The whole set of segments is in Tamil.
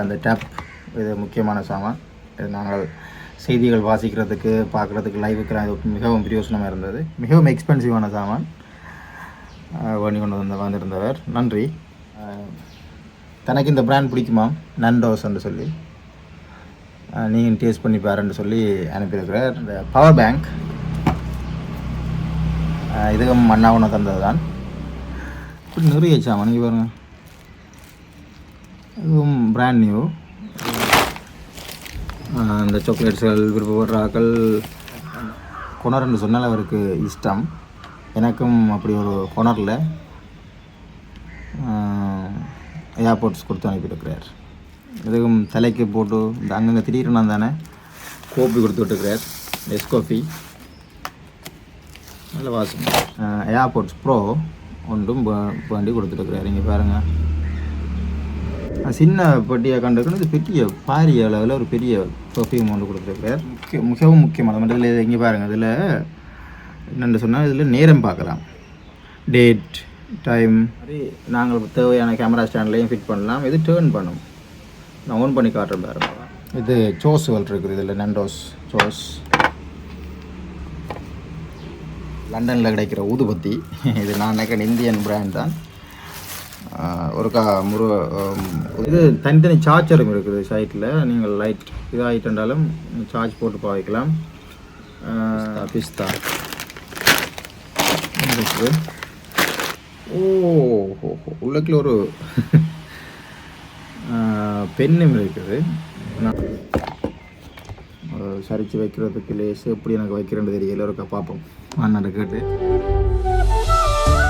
அந்த டேப் இது முக்கியமான சாமான். இது நாங்கள் செய்திகள் வாசிக்கிறதுக்கு பார்க்குறதுக்கு லைவுக்கெல்லாம் இது மிகவும் பிரயோசனமாக இருந்தது. மிகவும் எக்ஸ்பென்சிவான சாமான். அஹ், வேண்டி கொண்டு வந்த வந்திருந்தவர். நன்றி. தனக்கு இந்த பிராண்ட் பிடிக்குமா? நண்டோஸ் என்று சொல்லி. நீங்கள் டேஸ்ட் பண்ணி பாருன்னு சொல்லி அனுப்பியிருக்கிறார். இந்த பவர் பேங்க் இதுவும் மண்ணாவணம் தந்தது தான் இப்படி நிறைய சாமான் இங்கே பாருங்கள் இதுவும் பிராண்ட் நியூ அந்த சாக்லேட்ஸ்கள் விருப்பப்படுறாக்கள் கொணர்னு சொன்னால் அவருக்கு இஷ்டம். எனக்கும் அப்படி ஒரு கொணரில் ஏர்போர்ட்ஸ் கொடுத்து அனுப்பியிருக்கிறார். இதுவும் தலைக்கு போட்டு இந்த அங்கங்கே திடீர்னு தானே கோப்பி கொடுத்து விட்டுருக்கிறார். எஸ் காஃபி நல்ல வாசம் ஏர்போர்ட்ஸ் ப்ரோ ஒன்றும் வேண்டி வண்டி கொடுத்துருக்குறாரு. இங்கே பாருங்கள் சின்ன பெட்டியை கண்டுக்கணும் இது பெரிய பாரிய அளவில் ஒரு பெரிய பர்ஃப்யூம் ஒன்று கொடுத்துருக்கார் முக்கிய மிகவும் முக்கியமான இதில் இங்கே பாருங்கள் இதில் என்னென்னு சொன்னால் இதில் நேரம் பார்க்கலாம். டேட் டைம் மாதிரி நாங்கள் தேவையான கேமரா ஸ்டாண்ட்லேயும் ஃபிட் பண்ணலாம். இது டேர்ன் பண்ணும். நான் ஓன் பண்ணி காட்டுறேன் பாருங்க. இது சோஸுகள் இருக்குது. இதில் நண்டோஸ் சோஸ் லண்டனில் கிடைக்கிற ஊதுபத்தி. இது நான் நினைக்கிறேன் இந்தியன் பிராண்ட் தான். ஒருக்கா முரு ஆம், இது தனித்தனி சார்ஜரும் இருக்குது சைட்டில் நீங்கள் லைட் இதாகிட்டாலும் சார்ஜ் போட்டு பாவிக்கலாம். பிஸ்தா இருக்குது. ஓ. உள்ளுக்குள்ள ஒரு பெண்ணும் இருக்குது. சரித்து வைக்கிறதுக்கு லேசு எப்படி எனக்கு வைக்கிறேன்னு தெரியல. ஒருக்கா பார்ப்போம். அண்ணன் கேட்டு.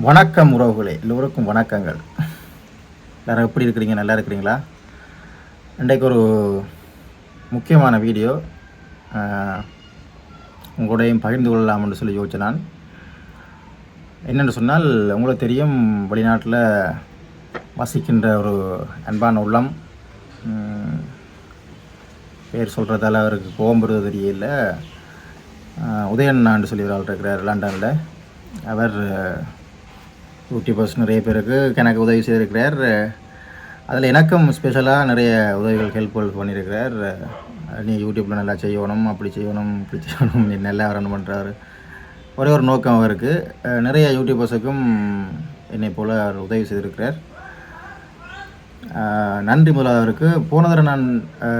வணக்கம் உறவுகளே எல்லோருக்கும் வணக்கங்கள். எல்லோரும் எப்படி இருக்கிறீங்க? நல்லா இருக்கிறீங்களா? இன்றைக்கு ஒரு முக்கியமான வீடியோ. ஆஹ், உங்களோடையும் பகிர்ந்து கொள்ளலாம்னு சொல்லி யோசிச்சேன் நான். என்னென்னு சொன்னால் உங்களுக்கு தெரியும் வெளிநாட்டில் வசிக்கின்ற ஒரு அன்பான உள்ளம். பேர் சொல்கிறதால அவருக்கு கோபம் தெரியல. உதயண்ணான்னு சொல்லி ஒரு ஆள் இருக்கிறார் லண்டனில். அவர் யூடியூபர்ஸ் நிறைய பேருக்கு எனக்கு உதவி செய்திருக்கிறார். அதில் எனக்கும் ஸ்பெஷலாக நிறைய உதவிகள் ஹெல்ப்ஃபுல் பண்ணியிருக்கிறார். நீ யூடியூப்பில் நல்லா செய்யணும் அப்படி செய்யணும் இப்படி செய்யணும் நீ நல்லா ரன் பண்ணுறாரு ஒரே ஒரு நோக்கம் அவருக்கு. நிறைய யூடியூபர்ஸுக்கும் என்னை போல் அவர் உதவி செய்திருக்கிறார். நன்றி முதல் அவருக்கு போன தடவை நான்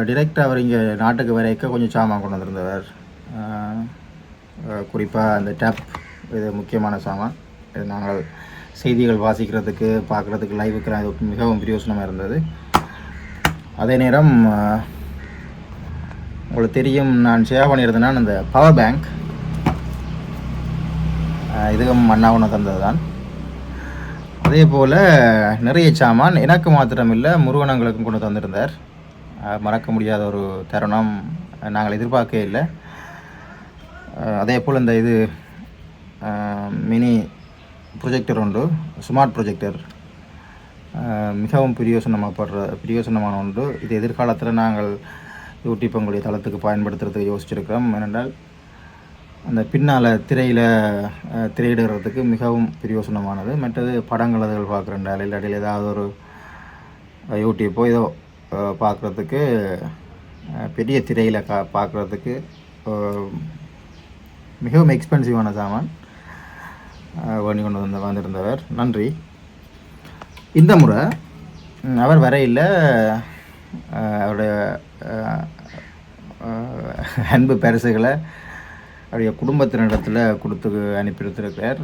டிரெக்டாக அவர் இங்கே நாட்டுக்கு வரைக்க கொஞ்சம் சாமான் கொண்டு வந்திருந்தவர். குறிப்பாக அந்த டேப் இது முக்கியமான சாமான். இது நாங்கள் செய்திகள் வாசிக்கிறதுக்கு பார்க்குறதுக்கு லைவுக்கெல்லாம் இது மிகவும் பிரயோசனமாக இருந்தது. அதே நேரம் உங்களுக்கு தெரியும் நான் ஷேர் பண்ணியிருந்தேன்னா அந்த பவர் பேங்க் இதுவும் அண்ணாவுன தந்தது தான் அதே போல் நிறைய சாமான் எனக்கு மாத்திரம் இல்லை முருகனங்களுக்கும் கொண்டு தந்திருந்தார். மறக்க முடியாத ஒரு தருணம் நாங்கள் எதிர்பார்க்கவே இல்லை. அதே போல் இந்த இது மினி ப்ரொஜெக்டர் உண்டு ஸ்மார்ட் ப்ரொஜெக்டர் மிகவும் பிரயோசனமாகப்படுற பிரயோசனமான ஒன்று. இது எதிர்காலத்தில் நாங்கள் யூடியூப் எங்களுடைய தளத்துக்கு பயன்படுத்துறதுக்கு யோசிச்சிருக்கிறோம். ஏனென்றால் அந்த பின்னால் திரையில் திரையிடுறதுக்கு மிகவும் பிரயோசனமானது. மற்றது படங்கள் அதுகள் பார்க்குறேன்டால் இல்லாட்டில் ஏதாவது ஒரு யூடியூப்போ ஏதோ பார்க்குறதுக்கு பெரிய திரையில் கா பார்க்குறதுக்கு மிகவும் எக்ஸ்பென்சிவான சாமான். வேண்டி கொண்டு வந்து வந்திருந்தவர். நன்றி. இந்த முறை அவர் வரையில் அவருடைய அன்பு பரிசுகளை அவருடைய குடும்பத்தினிடத்தில் கொடுத்து அனுப்பியிருத்திருக்கிறார்.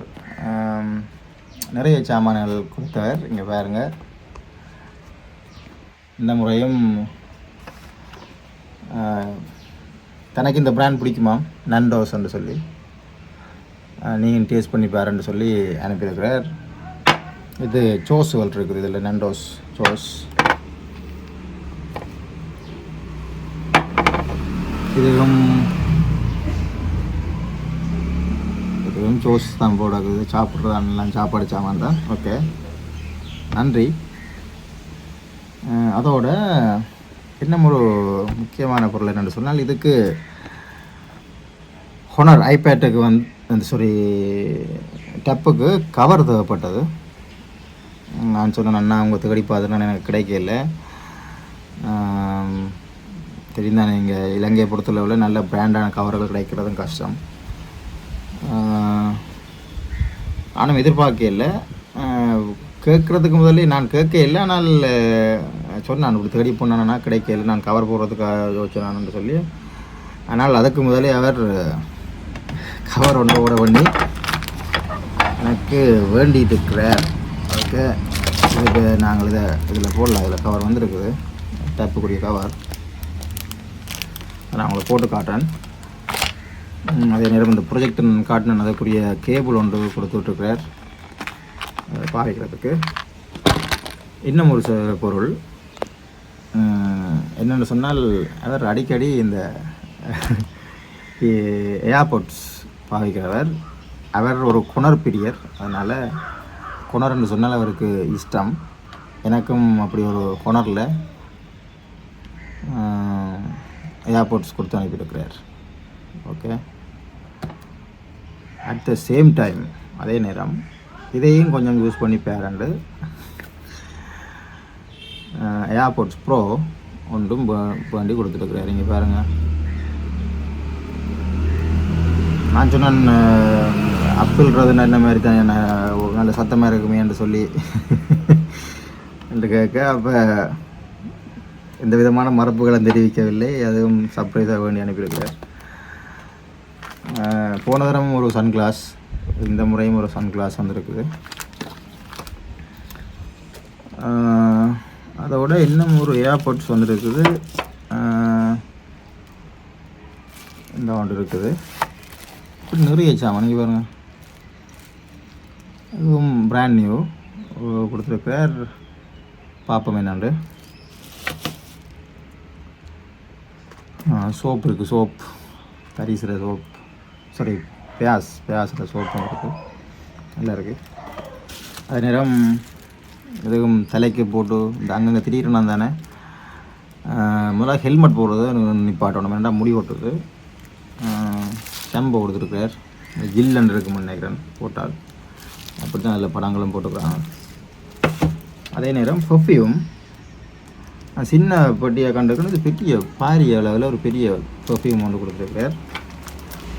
நிறைய சாமான்கள் கொடுத்தவர். இங்கே பாருங்கள் இந்த முறையும் தனக்கு இந்த பிராண்ட் பிடிக்குமா நண்டோஸ் என்று சொல்லி. நீங்கள் டேஸ்ட் பண்ணி பாருன்னு சொல்லி அனுப்பியிருக்கிறார். இது சோஸுகள் இருக்குது இதில் நண்டோஸ் சோஸ். இதுவும் இதுவும் ஜோஸ் தான் போடாது சாப்பிட்றது சாப்பாடு சாமான் தான். ஓகே. நன்றி. அதோட இன்னும் ஒரு முக்கியமான பொருள் என்னென்னு சொன்னால் இதுக்கு ஹொனர் ஐபேட்டுக்கு வந்து அந்த சாரி டப்புக்கு கவர் தேவைப்பட்டது. நான் சொன்னேன் அண்ணா அவங்க தேடி பார்த்துனா எனக்கு கிடைக்கல. ஆம், இங்கே இலங்கையை பொறுத்தளவில் நல்ல பிராண்டான கவர்கள் கிடைக்கிறதும் கஷ்டம். ஆனால் எதிர்பார்க்கல கேட்குறதுக்கு முதல்ல நான் கேட்க இல்லை. ஆனால் சொன்னான் இப்படி தேடி போனானா கிடைக்கல. நான் கவர் போடுறதுக்காக யோசிச்சான்னு சொல்லி. ஆனால் அதுக்கு முதலே அவர் கவர் ஒன்று ஓட பண்ணி எனக்கு வேண்டிகிட்டு இருக்கிறார் அதுக்கு இதுக்கு நாங்கள் இதை இதில் போடலாம் இதில் கவர் வந்துருக்குது. டேப்புக்குரிய கவர் நான் உங்களுக்கு போட்டு காட்டுறேன். அதே நேரம் இந்த ப்ரொஜெக்ட் காட்டினேன் அதுக்குரிய கேபிள் ஒன்று கொடுத்து விட்டுருக்கிறார். அதை பாவிக்கிறதுக்கு. இன்னும் ஒரு சில பொருள். என்னென்னு சொன்னால் அவர் அடிக்கடி இந்த ஏர்போர்ட்ஸ் பாவிக்கிறவர். அவர் ஒரு குணர் பிரியர் அதனால் குணர்னு சொன்னால் அவருக்கு இஷ்டம். எனக்கும் அப்படி ஒரு குணரில் ஏர்போர்ட்ஸ் கொடுத்து அனுப்பியிருக்கிறார். Okay at the same time அதே நேரம் இதையும் கொஞ்சம் யூஸ் பண்ணி பேரண்டு ஏர்போர்ட்ஸ் ப்ரோ ஒன்றும் வே- வேண்டி கொடுத்துருக்குறாரு. இங்கே பாருங்கள் நான் சொன்னேன் அப்பிள்றது என்ன மாதிரி தான் என்ன ஒரு நல்ல சத்தமாக இருக்குமே என்று சொல்லி என்று கேட்க அப்போ எந்த விதமான மரபுகளை தெரிவிக்கவில்லை. அதுவும் சர்ப்ரைஸாக வேண்டி அனுப்பியிருக்கிறார். போன தடவை ஒரு சன் கிளாஸ் இந்த முறையும் ஒரு சன் கிளாஸ் வந்திருக்குது அதோட இன்னும் ஒரு ஏர்போர்ட்ஸ் வந்துருக்குது. இந்த ஒன்று இருக்குது. இப்படி நிறைய சாமான் இங்கே பாருங்க. இதுவும் பிராண்ட் நியூ கொடுத்துருக்கார் பார்ப்போம் என்னாண்டு சோப் இருக்குது சோப் கரிசுற சோப் சாரி பியாஸ் பியாசுற சோப்பும் இருக்குது நல்லா இருக்குது அதே நேரம் எதுவும் தலைக்கு போட்டு இந்த அங்கங்கே திடீர்னு தானே முதல்ல ஹெல்மெட் போடுறது நிப்பாட்டணும். வேண்டாம் முடி ஓட்டுறது ஷாம்பு கொடுத்துருக்கிறார் ஜில்லன் இருக்குன்னு நினைக்கிறேன் போட்டால். அப்படி தான் அதில் படங்களும் போட்டுக்கிறாங்க. அதே நேரம் பெர்ஃப்யூம் சின்ன பெட்டியை கண்டுக்கணும் இது பெரிய பாரிய அளவில் ஒரு பெரிய பர்ஃப்யூம் ஒன்று கொடுத்துருக்கார்.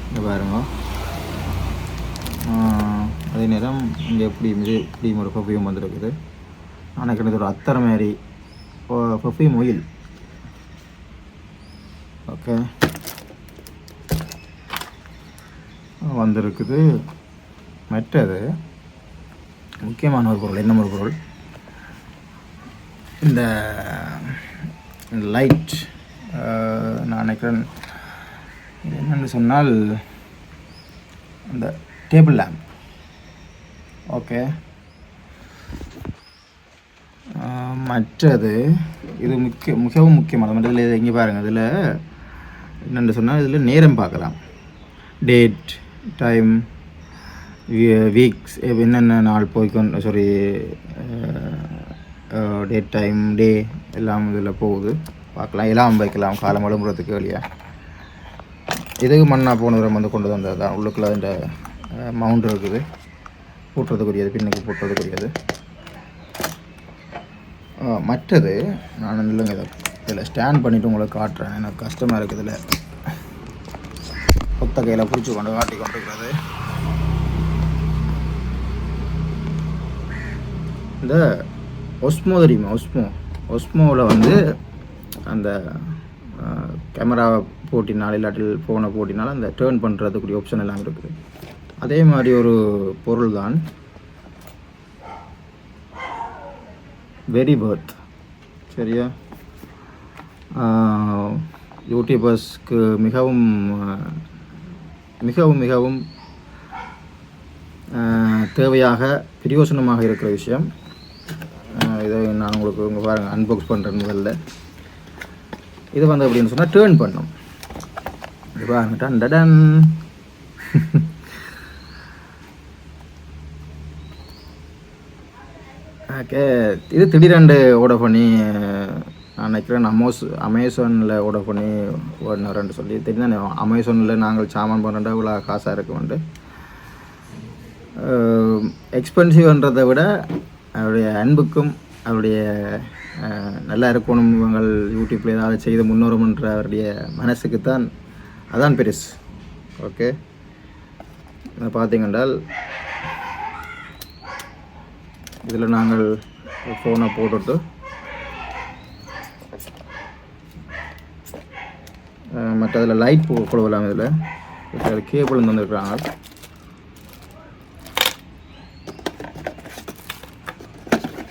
இங்கே பாருங்க. அதே நேரம் இங்கே எப்படி இது இப்படி ஒரு பெர்ஃப்யூம் வந்திருக்குது. ஆனால் இது ஒரு அத்தரை மாதிரி பெர்ஃப்யூம் ஒயில் ஓகே வந்திருக்குது. மற்றது முக்கியமான ஒரு பொருள் என்ன ஒரு பொருள். இந்த லைட் நான் நினைக்கிறேன் இது என்னென்னு சொன்னால் இந்த டேபிள் லேம்ப் ஓகே மற்றது இது முக்கிய மிகவும் முக்கியமானது. மற்றது இதில் இங்கே பாருங்கள் இதில் என்னென்னு சொன்னால் இதில் நேரம் பார்க்கலாம். டேட் டைம் வீக்ஸ் eh, என்னென்ன நாள் போய்க்கொண்டு சாரி டேட் டைம் டே எல்லாம் இதில் போகுது. பார்க்கலாம். எல்லாம் வைக்கலாம். காலம் விளம்பரத்துக்கு வெளியே இதுக்கு மண்ணா போன தூரம் வந்து கொண்டு வந்தது தான்? உள்ளுக்குள்ள இந்த eh, மவுண்ட் இருக்குது. பூட்டுறதுக்குரியது பின்னுக்கு பூட்டுறதுக்குரியது. மற்றது நான் இல்லைங்க இதை. இதில் ஸ்டாண்ட் பண்ணிவிட்டு உங்களுக்கு காட்டுறேன். எனக்கு கஷ்டமாக இருக்குது இதில். கொத்த கையில் பிடிச்சி கொண்டு காட்டி கொண்டிருக்கிறது. இந்த ஒஸ்மோ தெரியுமா ஒஸ்மோ ஒஸ்மோவில் வந்து அந்த கேமராவை போட்டினால் இல்லாட்டில் ஃபோனை போட்டினால் அந்த டேர்ன் பண்ணுறதுக்குரிய ஆப்ஷன் எல்லாம் இருக்குது. அதே மாதிரி ஒரு பொருள் தான் வெரி பர்த் சரியா? யூடியூபர்ஸ்க்கு மிகவும் மிகவும் மிகவும் தேவையாக பிரயோசனமாக இருக்கிற விஷயம். இதை நான் உங்களுக்கு உங்கள் பாருங்கள் அன்பாக்ஸ் பண்ணுறேன் முதல்ல. இது வந்து அப்படின்னு சொன்னால் டேர்ன் பண்ணும். இது பாருங்க டடன் ஓகே இது திடீரெண்டு ஓட பண்ணி நான் நினைக்கிறேன் அமோஸ் அமேசானில் ஆர்டர் பண்ணி ஓடினாரன்னு சொல்லி திடீர்னு அமேசானில் நாங்கள் சாமான் பண்ணுறா இவ்வளோ காசாக இருக்குமெண்டு எக்ஸ்பென்சிவ்ன்றதை விட அவருடைய அன்புக்கும் அவருடைய நல்லா இருக்கணும் இவங்கள் யூடியூப்பில் ஏதாவது செய்து முன்னோரும்ன்ற அவருடைய மனசுக்கு தான் அதான் பெருசு. ஓகே பார்த்தீங்கன்றால் இதில் நாங்கள் ஃபோனை போட்டுட்டு மற்றதில் மற்ற அதில் லைட் கொடுக்கலாம் இதில். இதில் கேபிள் வந்துருக்குறாங்க.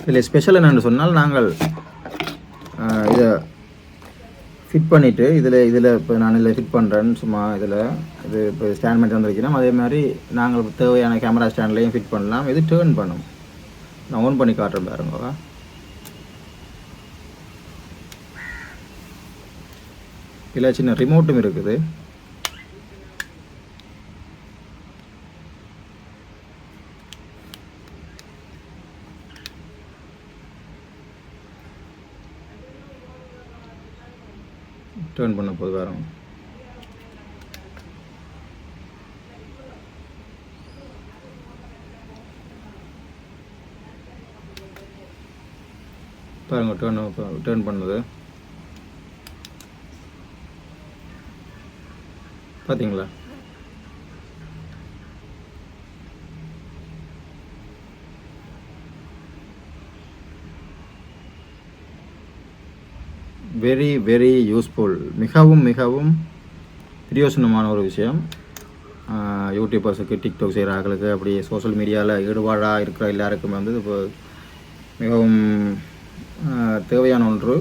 இதில் ஸ்பெஷல் என்னென்னு சொன்னால் நாங்கள் இதை ஃபிட் பண்ணிவிட்டு இதில் இதில் இப்போ நான் இதில் ஃபிட் பண்ணுறேன்னு சும்மா இதில். இது இப்போ ஸ்டாண்ட் பண்ணி வந்திருக்கணும் அதே மாதிரி நாங்கள் தேவையான கேமரா ஸ்டாண்ட்லேயும் ஃபிட் பண்ணலாம். இது டேர்ன் பண்ணும். நான் ஓன் பண்ணி காட்டுறேன் பாருங்க. இதில் சின்ன ரிமோட்டும் இருக்குது. டேர்ன் பண்ண போது வேறு பாருங்க டேர்ன் டேர்ன் பண்ணுது. பார்த்தீங்களா வெரி வெரி யூஸ்ஃபுல் மிகவும் மிகவும் பிரயோசனமான ஒரு விஷயம். யூடியூபர்ஸுக்கு டிக்டாக் செய்கிற ஆட்களுக்கு அப்படி சோஷியல் மீடியாவில் ஈடுபாடாக இருக்கிற எல்லாருக்குமே வந்து இப்போ மிகவும் தேவையான ஒன்று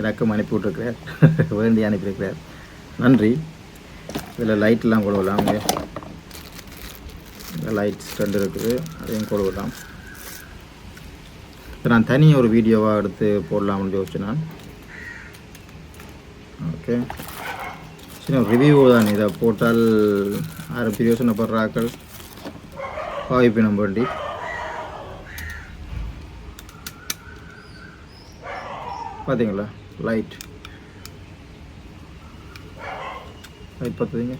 எனக்கும் அனுப்பிவிட்டிருக்கிறார் வேண்டி அனுப்பியிருக்கிறார். நன்றி. இதில் லைட்லாம் கொடுக்கலாம் இங்கே. இந்த லைட்ஸ் ரெண்டு இருக்குது அதையும் கொடுக்கலாம். இப்போ நான் தனி ஒரு வீடியோவாக எடுத்து போடலாம்னு யோசிச்சு நான். ஓகே. சின்ன ரிவ்யூ தான் இதை போட்டால் யாரும் பிரயோசனப்படுறாக்கள் பாவிப்பினம் வேண்டி. பார்த்தீங்களா? லைட் லைட் பார்த்தீங்க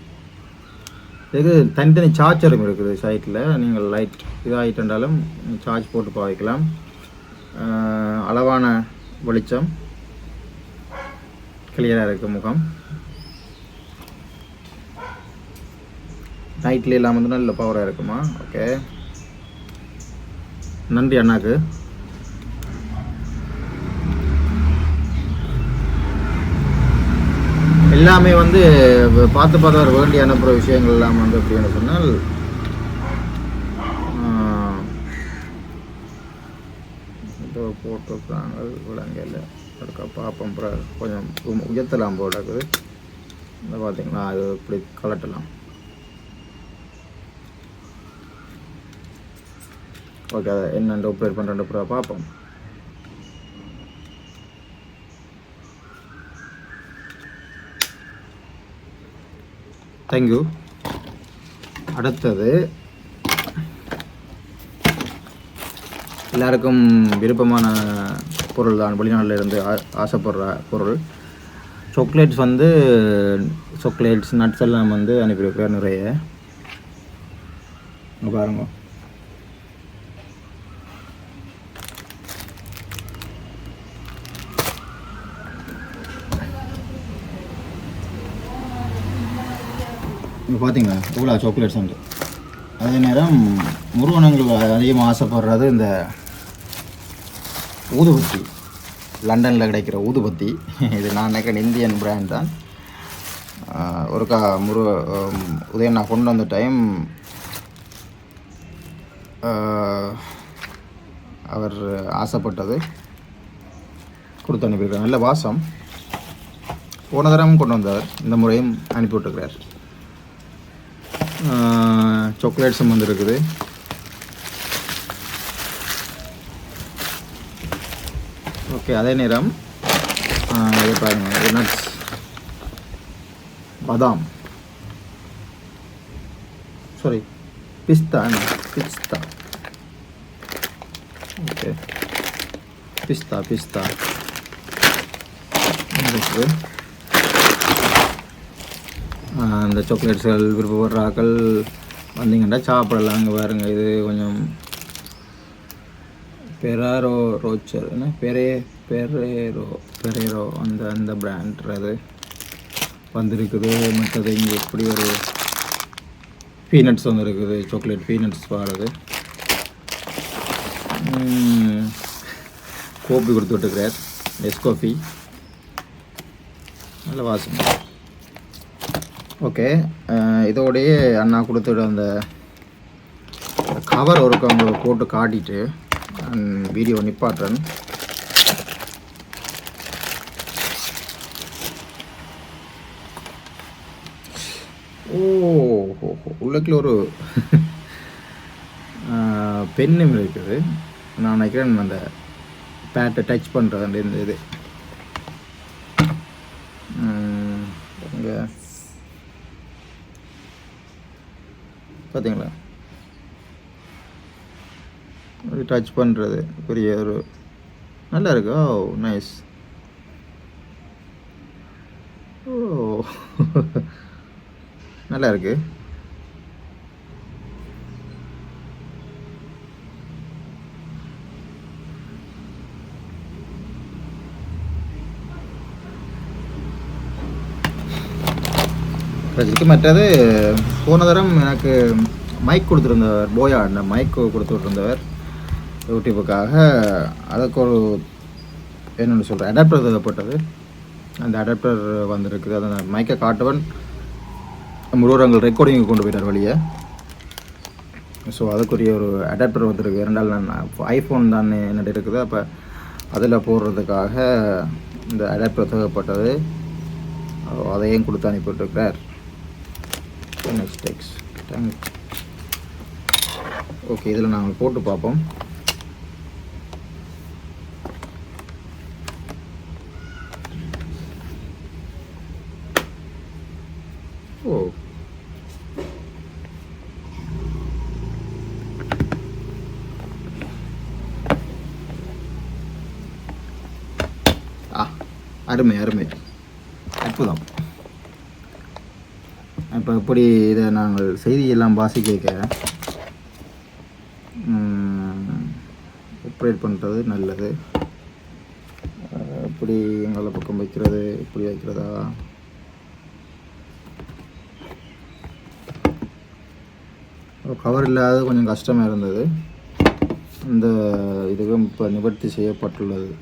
இதுக்கு தனித்தனி சார்ஜரும் இருக்குது சைட்டில் நீங்கள் லைட் இதாகிட்டாலும் சார்ஜ் போட்டு பாவிக்கலாம். அளவான வெளிச்சம். கிளியராக இருக்கு முகம். நைட்ல இல்லாமல் வந்து நல்ல பவராக இருக்குமா? ஓகே நன்றி அண்ணாக்கு. எல்லாமே வந்து பார்த்து பார்த்து வர வேண்டி அனுப்புகிற விஷயங்கள் எல்லாம் வந்து அப்படின்னு சொன்னால் இப்போ ஏதோ போட்டிருக்காங்க விலங்கையில் அதுக்கா பார்ப்போம் கொஞ்சம் உயர்த்தலாம் போல இருக்குது. இந்த பார்த்தீங்களா அது இப்படி கலட்டலாம். ஓகே அதை என்னென்று ஆப்ரேட் பண்ணுறேன் அப்புறம் பார்ப்போம். தேங்க்யூ அடுத்தது எல்லாருக்கும் விருப்பமான பொருள் தான். வெளிநாட்டில் இருந்து ஆ- ஆசைப்படுற பொருள். சாக்லேட்ஸ் வந்து சாக்லேட்ஸ் நட்ஸ் எல்லாம் வந்து அனுப்பியிருக்கிறார் நிறைய. பாருங்கள் இப்போ பார்த்தீங்களா இவ்வளோ சாக்லேட்ஸ் உண்டு அதே நேரம் முருகனங்கள் அதிகமாக ஆசைப்படுறது இந்த ஊதுபத்தி. லண்டனில் கிடைக்கிற ஊதுபத்தி. இது நான் நினைக்கிறேன் இந்தியன் பிராண்ட் தான். ஒருக்கா முரு உதயம் நான் கொண்டு வந்த டைம் அவர் ஆசைப்பட்டது. கொடுத்து அனுப்பியிருக்கார். நல்ல வாசம். போன தரம் கொண்டு வந்தவர் இந்த முறையும் அனுப்பிவிட்டுருக்கிறார். சாக்லேட்ஸும் வந்துருக்குது ஓகே அதே நேரம் இதை பாருங்கள் நட்ஸ் பாதாம். சாரி பிஸ்தா பிஸ்தா ஓகே பிஸ்தா பிஸ்தா இருக்குது அந்த சாக்லேட்ஸ்கள் விருப்பப்படுறாக்கள் வந்தீங்கன்னா சாப்பிடலாம். அங்கே பாருங்க இது கொஞ்சம் பெராரோ ரோச்சர் என்ன? பெரே பெரேரோ பெரேரோ அந்த அந்த பிராண்ட்றது வந்திருக்குது. மற்றது இங்கே எப்படி ஒரு பீனட்ஸ் வந்துருக்குது சாக்லேட் பீனட்ஸ் பாருது கோப்பி கொடுத்து விட்டுக்கிறார் எஸ்கோஃபி நல்ல வாசனை. ஓகே uh, இதோடையே அண்ணா கொடுத்துட்டு அந்த கவர் ஒரு போட்டு காட்டிட்டு வீடியோ நிப்பாட்டுறேன் ஓ உள்ளக்கில் ஹோ. ஒரு பெண்ணும் இருக்குது நான் நினைக்கிறேன் அந்த பேட்டை டச் பண்ணுறது அந்த இந்த இது ம், இங்க பார்த்தீங்களா டச் பண்ணுறது பெரிய ஒரு நல்லா இருக்கு? Oh nice oh. நல்லா இருக்குது இதுக்கு மற்றது போன தரம் எனக்கு மைக் கொடுத்துருந்தவர் போயா அந்த மைக் கொடுத்து விட்டுருந்தவர் யூடியூப்புக்காக அதுக்கு ஒரு என்னென்னு சொல்கிறேன் அடாப்டர் தேவைப்பட்டது. அந்த அடாப்டர் வந்திருக்குது. அந்த மைக்கை காட்டுவன். முருகரங்கள் ரெக்கார்டிங் கொண்டு போயிட்டார் வழியை. ஸோ அதுக்குரிய ஒரு அடாப்டர் வந்திருக்கு. இரண்டால் நான் ஐஃபோன் தான் என்னட்டு இருக்குது. அப்போ அதில் போடுறதுக்காக இந்த அடாப்டர் தேவைப்பட்டது. அதையும் கொடுத்து அனுப்பிவிட்டுருக்கிறார். நெக்ஸ்ட் டெக்ஸ் ஓகே இதில் நாங்கள் போட்டு பார்ப்போம். ஓ. அருமை அருமை. அப்படி எப்படி இதை நாங்கள் செய்தியெல்லாம் வாசிக்க ஆப்ரேட் பண்ணுறது நல்லது. அஹ் எப்படி எங்களை பக்கம் வைக்கிறது இப்படி வைக்கிறதா? கவர் இல்லாத கொஞ்சம் கஷ்டமாக இருந்தது. இந்த இதுவும் இப்போ நிவர்த்தி செய்யப்பட்டுள்ளது.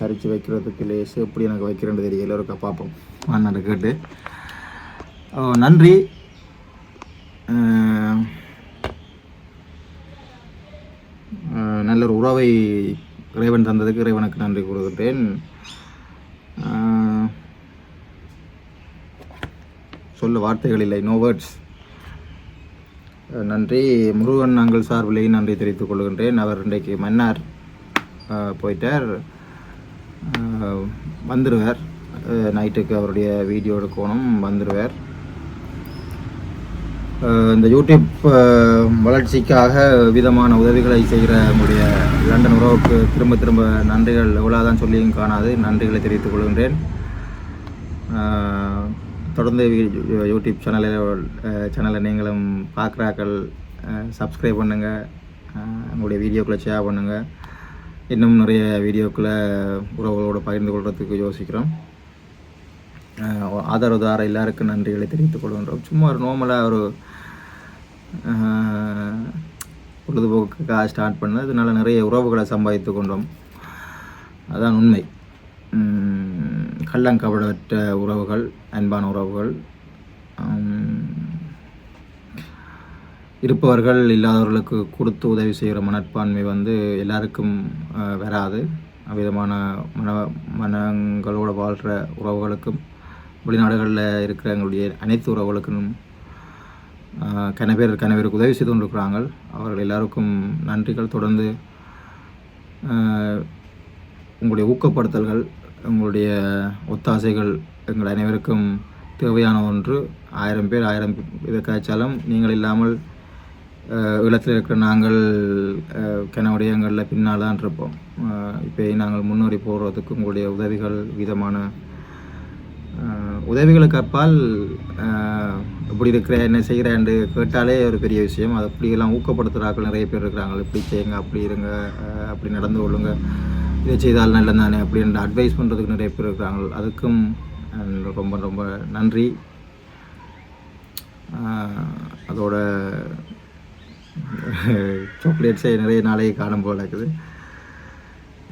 சரிச்சு வைக்கிறதுக்கு லேசு எப்படி எனக்கு வைக்கிறேன்னு தெரியல இருக்கா பார்ப்போம். அண்ணன் கேட்டு. நன்றி. நல்ல ஒரு உறவை இறைவன் தந்ததுக்கு இறைவனுக்கு நன்றி கூறுகிறேன் சொல்ல வார்த்தைகள் இல்லை. நோ வேர்ட்ஸ் நன்றி. முருகன் நாங்கள் சார்பிலேயும் நன்றி தெரிவித்துக் கொள்கின்றேன். அவர் இன்றைக்கு மன்னார் போயிட்டார். வந்துடுவார் நைட்டுக்கு அவருடைய வீடியோ எடுக்கணும் வந்துடுவார் இந்த யூடியூப் வளர்ச்சிக்காக விதமான உதவிகளை செய்கிற நம்முடைய லண்டன் உறவுக்கு திரும்ப திரும்ப நன்றிகள் எவ்வளோதான் சொல்லியும் காணாது. நன்றிகளை தெரிவித்துக் கொள்கின்றேன். தொடர்ந்து யூடியூப் சேனலில் சேனலை நீங்களும் பார்க்குறாக்கள் சப்ஸ்கிரைப் பண்ணுங்கள் உங்களுடைய வீடியோக்களை ஷேர் பண்ணுங்கள் இன்னும் நிறைய வீடியோக்களை உறவுகளோடு பகிர்ந்து கொள்கிறதுக்கு யோசிக்கிறோம். ஆதரவுதார எல்லாருக்கும் நன்றிகளை தெரிவித்துக் கொள்கின்றோம். சும்மா ஒரு நார்மலாக ஒரு பொழுதுபோக்குக்காக ஸ்டார்ட் பண்ணது. இதனால் நிறைய உறவுகளை சம்பாதித்து கொண்டோம். அதான் உண்மை. கள்ளங்கபடற்ற உறவுகள் அன்பான உறவுகள். இருப்பவர்கள் இல்லாதவர்களுக்கு கொடுத்து உதவி செய்கிற மனப்பான்மை வந்து எல்லாருக்கும் வராது. விதமான மன மனங்களோடு வாழ்கிற உறவுகளுக்கும் வெளிநாடுகளில் இருக்கிறவங்களுடைய அனைத்து உறவுகளுக்கும் கனவேர் கனவேருக்கு உதவி செய்து கொண்டிருக்கிறாங்க அவர்கள் எல்லாருக்கும் நன்றிகள். தொடர்ந்து உங்களுடைய ஊக்கப்படுத்தல்கள் உங்களுடைய ஒத்தாசைகள் எங்கள் அனைவருக்கும் தேவையான ஒன்று. ஆயிரம் பேர் ஆயிரம் இதை காய்ச்சாலும் நீங்கள் இல்லாமல் அஹ், இல்லத்தில் இருக்கிற நாங்கள் கனவுடையங்களில் பின்னால் தான் இருப்போம். இப்போ நாங்கள் முன்னேறி போகிறதுக்கு உங்களுடைய உதவிகள் விதமான உதவிகளுக்கு அப்பால் இப்படி இருக்கிற என்ன செய்கிறேன்னு கேட்டாலே ஒரு பெரிய விஷயம். அது அப்படியெல்லாம் ஊக்கப்படுத்துகிறாக்கள் நிறைய பேர் இருக்கிறாங்க இப்படி செய்யுங்க அப்படி இருங்க அப்படி நடந்து கொள்ளுங்க. இதை செய்தால் நல்லது தானே அப்படின்ற அட்வைஸ் பண்ணுறதுக்கு நிறைய பேர் இருக்கிறாங்க அதுக்கும் ரொம்ப ரொம்ப நன்றி. அதோட சாக்லேட்ஸை நிறைய நாளைக்கு காணும் போல இருக்குது.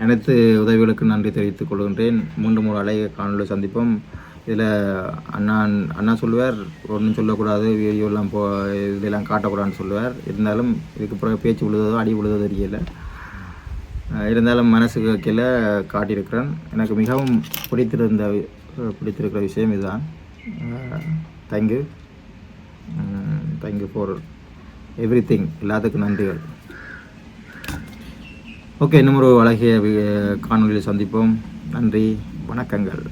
அனைத்து உதவிகளுக்கும் நன்றி தெரிவித்துக் கொள்கின்றேன். மீண்டும் ஒரு அழகிய காணொலி சந்திப்போம். இதில் அண்ணா அண்ணா சொல்லுவார் ஒன்றும் சொல்லக்கூடாது வீடியோலாம் போ இதெல்லாம் காட்டக்கூடாதுன்னு சொல்லுவார். இருந்தாலும் இதுக்கு பிறகு பேச்சு விழுதோ அடி விழுதோ தெரியல. இருந்தாலும் மனசு கீழே காட்டியிருக்கிறேன். எனக்கு மிகவும் பிடித்திருந்த பிடித்திருக்கிற விஷயம் இதுதான். Thank you thank you for everything எல்லாத்துக்கும் நன்றிகள். ஓகே இன்னும் ஒரு அழகிய காணொலியில் காணொளியில் சந்திப்போம். நன்றி வணக்கங்கள்.